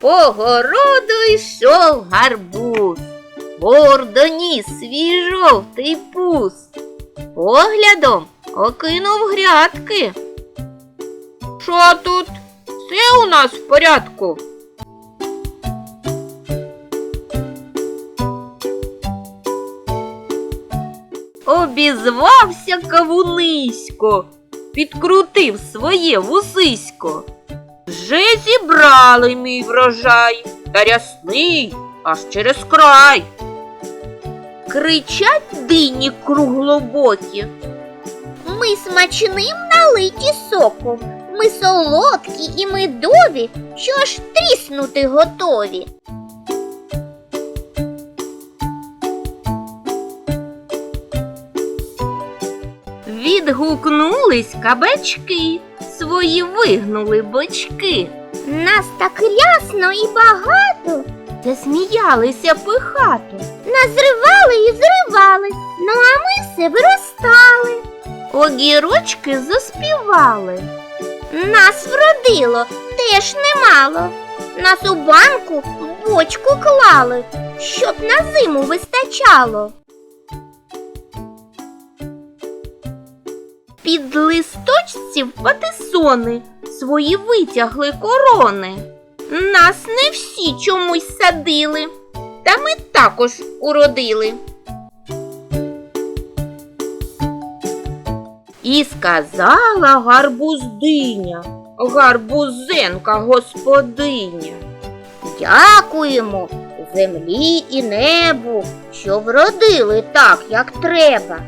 По городу йшов гарбуз, гордо ніс свій жовтий пуз. Поглядом окинув грядки. Що тут? Все у нас в порядку. Обізвався кавунисько, підкрутив своє вусисько. Вже зібрали мій врожай, та рясний аж через край. Кричать дині круглобокі. Ми смачним налиті соком. Ми солодкі і медові, що аж тріснути готові. Відгукнулись кабачки, свої вигнули бочки. Нас так рясно і багато. Засміялися пихато. Нас зривали і зривали, ну а ми все виростали. Огірочки заспівали. Нас вродило теж немало. Нас у банку в бочку клали, щоб на зиму вистачало. Під листочців патисони свої витягли корони. Нас не всі чомусь садили, та ми також уродили. І сказала гарбуздиня, гарбузенка господиня. Дякуємо землі і небу, що вродили так, як треба,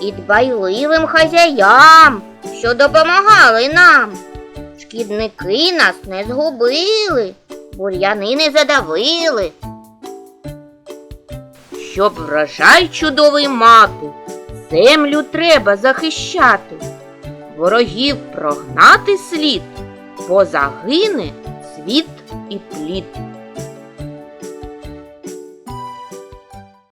і дбайливим хазяям, що допомагали нам. Шкідники нас не згубили, бур'яни не задавили. Щоб врожай чудовий мати, землю треба захищати, ворогів прогнати слід, бо загине світ і плід.